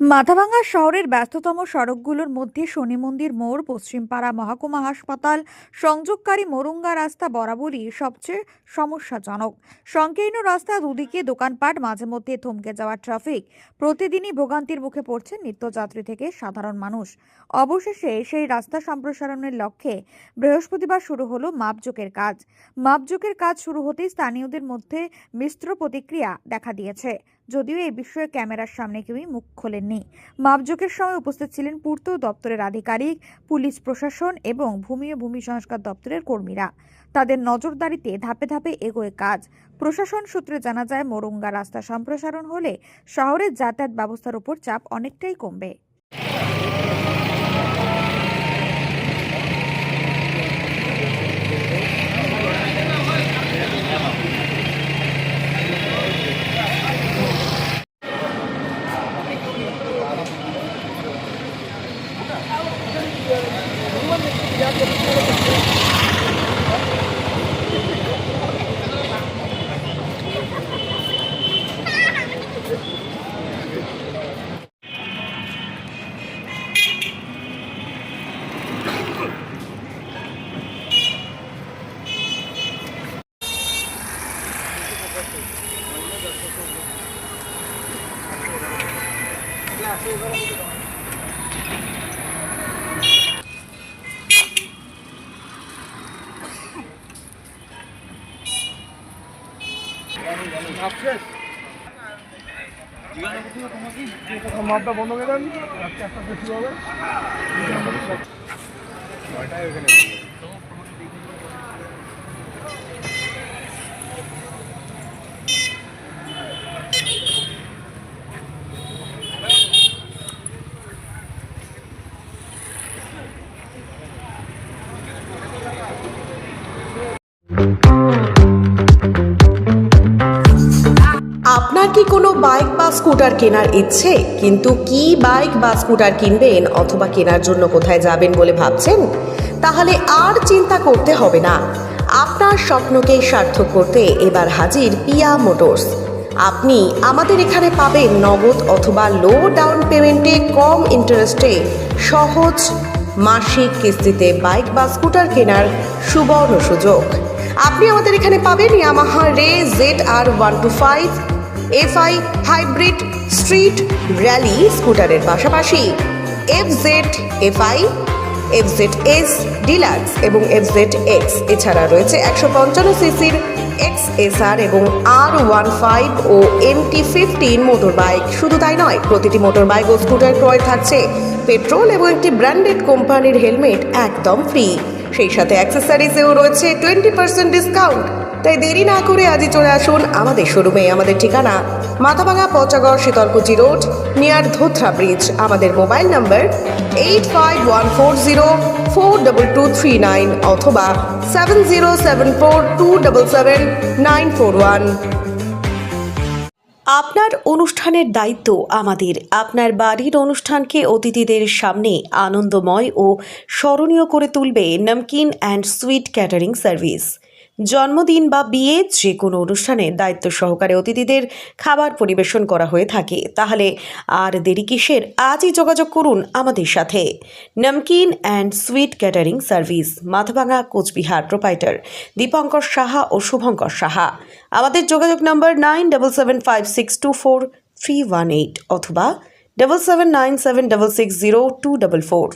মাথাভাঙ্গা শহরের ব্যস্ততম সড়কগুলোর মধ্যে শনি মন্দির মোড়, পশ্চিমপাড়া মহকুমা হাসপাতাল, সংযোগকারী মোরুঙ্গা রাস্তা বরাবরই সবচেয়ে সমস্যাজনক। সংকীর্ণ রাস্তা দুদিকে দোকানপাট, মাঝে মধ্যে থমকে যাওয়া ট্রাফিক। প্রতিদিনই ভোগান্তির মুখে পড়ছে নিত্যযাত্রী থেকে সাধারণ মানুষ। অবশেষে সেই রাস্তা সম্প্রসারণের লক্ষ্যে বৃহস্পতিবার শুরু হলো মাপজোকের কাজ। মাপজোকের কাজ শুরু হতেই স্থানীয়দের মধ্যে মিশ্র প্রতিক্রিয়া দেখা দিয়েছে। যদিও এ বিষয়ে ক্যামেরার সামনে কেউই মুখ খোলেননি। মাপজোকের সময় উপস্থিত ছিলেন পূর্ত দপ্তরের আধিকারিক, পুলিশ প্রশাসন এবং ভূমি ও ভূমি সংস্কার দপ্তরের কর্মীরা। তাদের নজরদারিতে ধাপে ধাপে এগোয় কাজ। প্রশাসন সূত্রে জানা যায়, মোরঙ্গা রাস্তা সম্প্রসারণ হলে শহরের যাতায়াত ব্যবস্থার উপর চাপ অনেকটাই কমবে। মাপটা বন্ধ করে দেন আজকে একটা বেশি হবে আপনার কি কোনো বাইক বা স্কুটার কেনার ইচ্ছে? কিন্তু কি বাইক বা স্কুটার কিনবেন অথবা কেনার জন্য কোথায় যাবেন বলে ভাবছেন? তাহলে আর চিন্তা করতে হবে না। আপনার স্বপ্নকে সার্থক করতে এবার হাজির পিয়া মোটরস। আপনি আমাদের এখানে পাবেন নগদ অথবা লো ডাউন পেমেন্টে কম ইন্টারেস্টে সহজ মাসিক কিস্তিতে বাইক বা স্কুটার কেনার সুবর্ণ সুযোগ। আপনি আমাদের এখানে পাবেন Yamaha Ray, Z R one two five FI hybrid street rally স্কুটারের পাশাপাশি। F Z FI F Z S deluxe এবং এফ জেড এক্স এছাড়া রয়েছে একশো পঞ্চান্ন সিসির এক্স এসআর এবং আর ওয়ান ফাইভ ও এমটি ফিফটিন মোটর বাইক শুধু তাই নয়, প্রতিটি মোটর বাইক ও স্কুটার ক্রয় থাকছে। পেট্রোল এবং একটি ব্র্যান্ডেড কোম্পানির হেলমেট একদম ফ্রি। সেই সাথে অ্যাক্সেসরিজেও রয়েছে টোয়েন্টি পার্সেন্ট ডিসকাউন্ট। তাই দেরি না করে আজই চলে আসুন আমাদের শোরুমে। আমাদের ঠিকানা Mathabhanga Pachagarh Sitalkuchi road near Dhotra bridge আমাদের mobile number eight five one four zero four double two three nine অথবা seven zero seven four two double seven nine four one আপনার অনুষ্ঠানের দায়িত্ব আমাদের। আপনার বাড়ির অনুষ্ঠানকে অতিথিদের সামনে আনন্দময় ও স্মরণীয় করে তুলবে namkeen and sweet catering service. জন্মদিন বা বিয়ে যে কোনো অনুষ্ঠানে দায়িত্ব সহকারে অতিথিদের খাবার পরিবেশন করা হয়ে থাকে। তাহলে আর দেরি কিসের? আজই যোগাযোগ করুন আমাদের সাথে। Namkeen and sweet catering service Mathabhanga Coochbehar, proprietor, Dipankar Saha ও শুভঙ্কর সাহা। আমাদের যোগাযোগ number nine double seven five six two four three one eight অথবা double seven nine seven double six zero two double four.